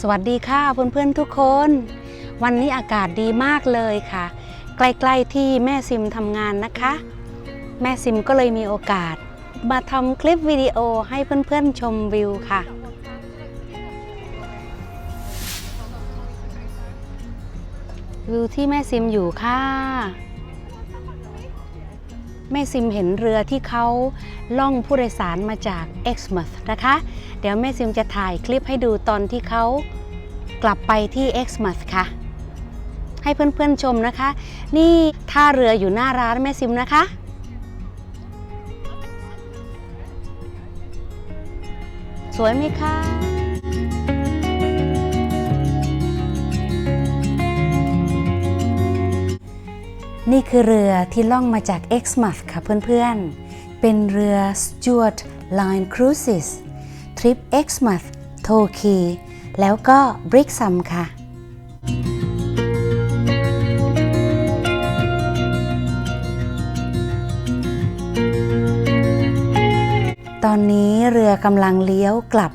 สวัสดีค่ะเพื่อนๆทุกคน วันนี้อากาศดีมากเลยค่ะ ใกล้ๆที่แม่ซิมทำงานนะคะ แม่ซิมก็เลยมีโอกาส มาทำคลิปวิดีโอให้เพื่อนๆชมวิวค่ะ วิวที่แม่ซิมอยู่ค่ะ แม่ซิมเห็นเรือที่เขาล่องผู้โดยสารมาจาก Exmouth นะคะ เดี๋ยวแม่ซิมจะถ่ายคลิปให้ดูตอนที่เขากลับไปที่ Exmouth ค่ะ ให้เพื่อนๆชมนะคะ นี่ท่าเรืออยู่หน้าร้านแม่ซิมนะคะสวยไหมคะ นี่คือเรือที่ล่องมาจาก Exmouth ค่ะเพื่อนๆ เป็นเรือ Stuart Line Cruises ทริป Exmouth โทคีแล้วก็ Brixham ค่ะ ตอนนี้เรือกำลังเลี้ยวกลับ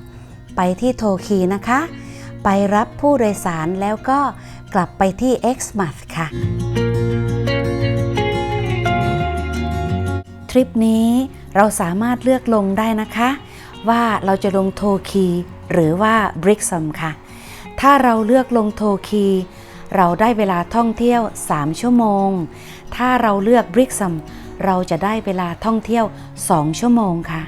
ไปที่โทคีนะคะ ไปรับผู้โดยสารแล้วก็กลับไปที่ Exmouth ค่ะ ทริปนี้เราสามารถเลือกลงได้นะคะ ว่าเราจะลงโทคีหรือว่าบริกซัมค่ะ ถ้าเราเลือกลงโทคีเราได้เวลาท่องเที่ยว 3 ชั่วโมง ถ้าเราเลือกบริกซัมเราจะได้เวลาท่องเที่ยว 2 ชั่วโมงค่ะ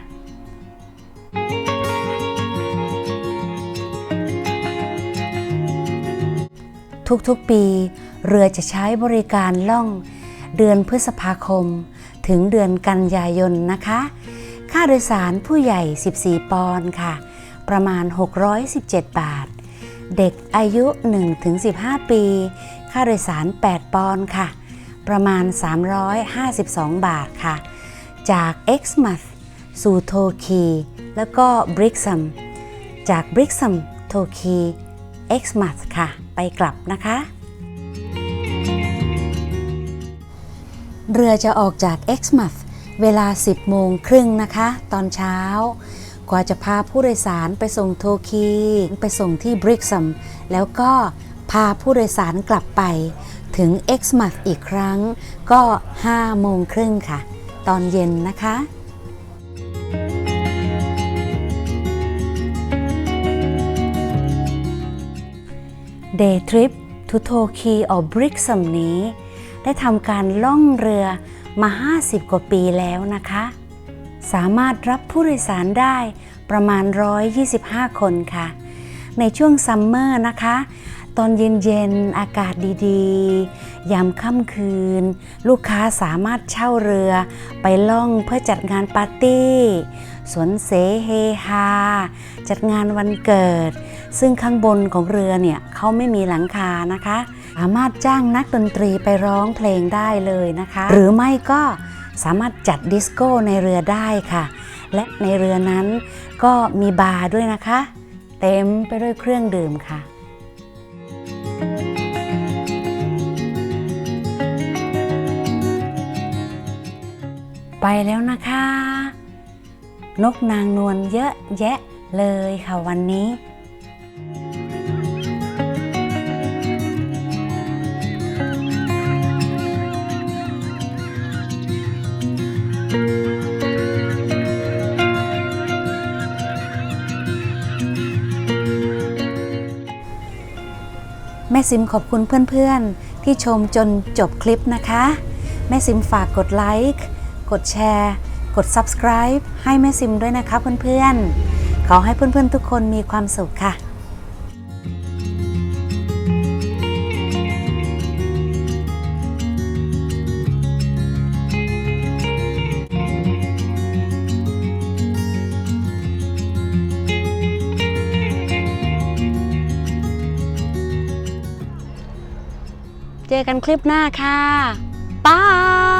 ทุกๆปี เรือจะใช้บริการล่องเดือนพฤษภาคม ถึงเดือนกันยายนนะคะ ค่าโดยสารผู้ใหญ่ 14 ปอนด์ค่ะ ประมาณ 617 บาท เด็กอายุ 1-15 ปี ค่าโดยสาร 8 ปอนด์ค่ะ ประมาณ 352 บาทค่ะ จาก Exmouth สู่โทคีแล้วก็ Brixham จาก Brixham โทคี Exmouth ค่ะ ไปกลับนะคะ เรือจะออกจาก Exmouth เวลา 10 โมงครึ่งนะคะ ตอนเช้า กว่าจะพาผู้โดยสารไปส่งโทคี ไปส่งที่ Brixham แล้วก็พาผู้โดยสารกลับไปถึง Exmouth อีกครั้ง ก็ 5 โมงครึ่งค่ะ ตอนเย็นนะคะ Day Trip to Toki or Brixham นี้ ได้ทำการล่องเรือมา 50 กว่าปีแล้วนะคะ สามารถรับผู้โดยสารได้ประมาณ 125 คนค่ะ ในช่วงซัมเมอร์นะคะ ตอนเย็นๆ อากาศดีๆ ยามค่ำคืน ลูกค้าสามารถเช่าเรือไปล่องเพื่อจัดงานปาร์ตี้สวนเสเฮฮาจัดงานวันเกิด ซึ่งข้างบนของเรือเนี่ยเขาไม่มีหลังคานะคะ สามารถจ้างนักดนตรีไปร้องเพลงได้เลยนะคะ หรือไม่ก็สามารถจัดดิสโก้ในเรือได้ค่ะ และในเรือนั้นก็มีบาร์ด้วยนะคะ เต็มไปด้วยเครื่องดื่มค่ะ ไปแล้วนะคะ นกนางนวลเยอะแยะเลยค่ะวันนี้แม่ซิมขอบคุณเพื่อนๆ ที่ชมจนจบคลิปนะคะ แม่ซิมฝากกดไลค์ กดแชร์ กด subscribe ให้แม่ซิมด้วยนะคะเพื่อนๆ ขอให้เพื่อนๆทุกคนมีความสุขค่ะเจอกันคลิปหน้าค่ะบาย